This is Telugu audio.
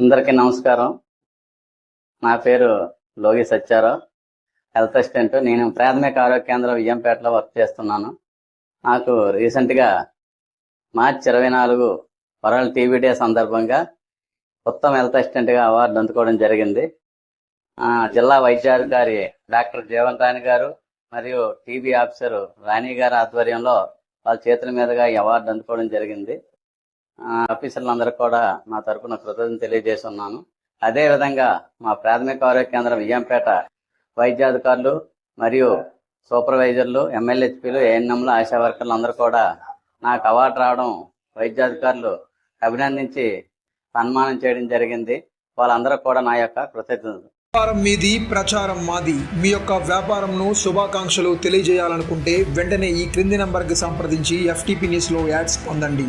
అందరికీ నమస్కారం. నా పేరు లోగి సత్యారావు హెల్త్ అసిస్టెంట్. నేను ప్రాథమిక ఆరోగ్య కేంద్రం విజయంపేటలో వర్క్ చేస్తున్నాను. నాకు రీసెంట్గా మార్చి ఇరవై నాలుగు వరల్డ్ టీవీ డే సందర్భంగా ఉత్తమ హెల్త్ అసిస్టెంట్గా అవార్డు అందుకోవడం జరిగింది. జిల్లా వైద్యాధికారి డాక్టర్ జీవన్ రాణి గారు మరియు టీబీ ఆఫీసర్ రాణి గారి ఆధ్వర్యంలో వాళ్ళ చేతుల మీదుగా ఈ అవార్డు అందుకోవడం జరిగింది. ఆఫీసర్లందరూ కూడా నా తరపున కృతజ్ఞత తెలియజేస్తున్నాను. అదే విధంగా మా ప్రాథమిక ఆరోగ్య కేంద్రం ఇయ్యంపేట వైద్యాధికారులు మరియు సూపర్వైజర్లు ఎమ్మెల్యేహెచ్పీలు ఏఎన్ఎంలు ఆశా వర్కర్లు అందరూ కూడా నాకు అవార్డు రావడం వైద్యాధికారులు అభినందించి సన్మానం చేయడం జరిగింది. వాళ్ళందరూ కూడా నా యొక్క కృతజ్ఞతలు. వ్యాపారం మీది ప్రచారం మాది. మీ యొక్క వ్యాపారంను శుభాకాంక్షలు తెలియజేయాలనుకుంటే వెంటనే ఈ క్రింది నంబర్కి సంప్రదించి ఎఫ్టీపీ న్యూస్లో యాడ్స్ పొందండి.